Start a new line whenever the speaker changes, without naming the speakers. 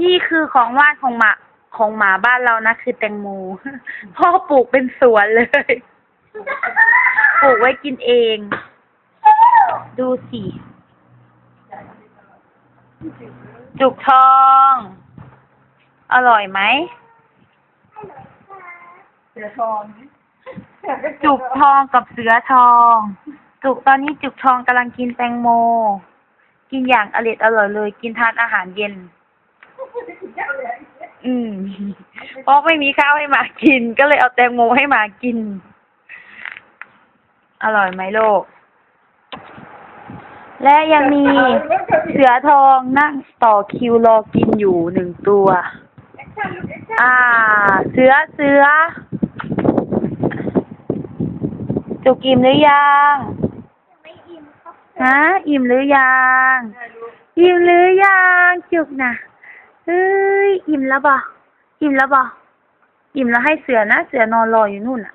นี่คือของว่านของหมาของหมาบ้านเรานะคือแตงโม พ่อปลูกเป็นสวนเลย ปลูกไว้กินเอง ดูสิ จุกทอง อร่อยไหม
เสือทอง
จุกทองกับเสือทอง จุกตอนนี้จุกทองกำลังกินแตงโม กินอย่างอร่อยอร่อยเลย กินทานอาหารเย็น อืม เพราะไม่มีข้าวให้หมากิน ก็เลยเอาแตงโมให้หมากิน อร่อยไหมโลก และยังมีเสือทองนั่งต่อคิวรอกินอยู่หนึ่งตัว อ่า เสือเสือ จุกอิ่มหรือยัง
ไม่อิ่มครับ
ฮะอิ่มหรือยัง อิ่มหรือยังจุกนะ เฮ้ย อิ่มแล้วบ่ อิ่มแล้วบ่ อิ่มแล้วให้เสือนะ เสือนอนรออยู่นู่นอะ